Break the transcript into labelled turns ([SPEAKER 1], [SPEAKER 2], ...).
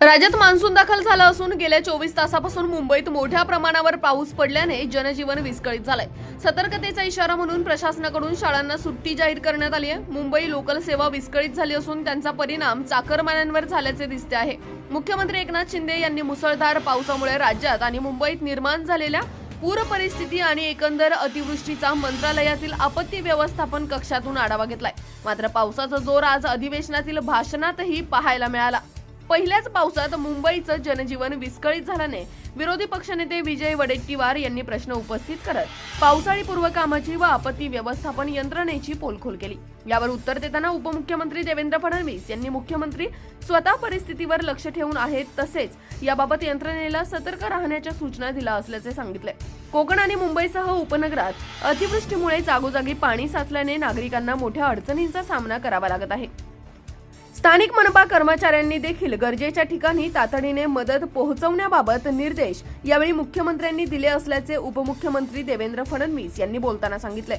[SPEAKER 1] राज्यात मान्सून दाखल झाला असून गेल्या चोवीस तासापासून मुंबईत मोठ्या प्रमाणावर पाऊस पडल्याने जनजीवन विस्कळीत झालंय. सतर्कतेचा इशारा म्हणून प्रशासनाकडून शाळांना सुट्टी जाहीर करण्यात आली आहे. मुंबई लोकल सेवा विस्कळीत झाली असून त्यांचा परिणाम चाकरमान्यांवर झाल्याचे दिसते आहे. मुख्यमंत्री एकनाथ शिंदे यांनी मुसळधार पावसामुळे राज्यात आणि मुंबईत निर्माण झालेल्या पूर परिस्थिती आणि एकंदर अतिवृष्टीचा मंत्रालयातील आपत्ती व्यवस्थापन कक्षातून आढावा घेतलाय. मात्र पावसाचा जोर आज अधिवेशनातील भाषणातही पाहायला मिळाला. पहिल्याच पावसात मुंबईचं जनजीवन विस्कळीत झाल्याने विरोधी पक्षनेते विजय वडेट्टीवार यांनी प्रश्न उपस्थित करत पावसाळी पूर्व कामाची व आपत्ती व्यवस्थापन यंत्रणेची पोलखोल केली. यावर उत्तर देताना उपमुख्यमंत्री देवेंद्र फडणवीस यांनी मुख्यमंत्री स्वतः परिस्थितीवर लक्ष ठेवून आहेत तसेच याबाबत यंत्रणेला सतर्क राहण्याच्या सूचना दिल्या असल्याचे सांगितले. कोकण आणि मुंबईसह उपनगरात अतिवृष्टीमुळे जागोजागी पाणी साचल्याने नागरिकांना मोठ्या अडचणींचा सामना करावा लागत आहे. स्थानिक मनपा कर्मचाऱ्यांनी देखील गरजेच्या ठिकाणी तातडीने मदत पोहोचवण्याबाबत निर्देश यावेळी मुख्यमंत्र्यांनी दिले असल्याचे उपमुख्यमंत्री देवेंद्र फडणवीस यांनी बोलताना सांगितले.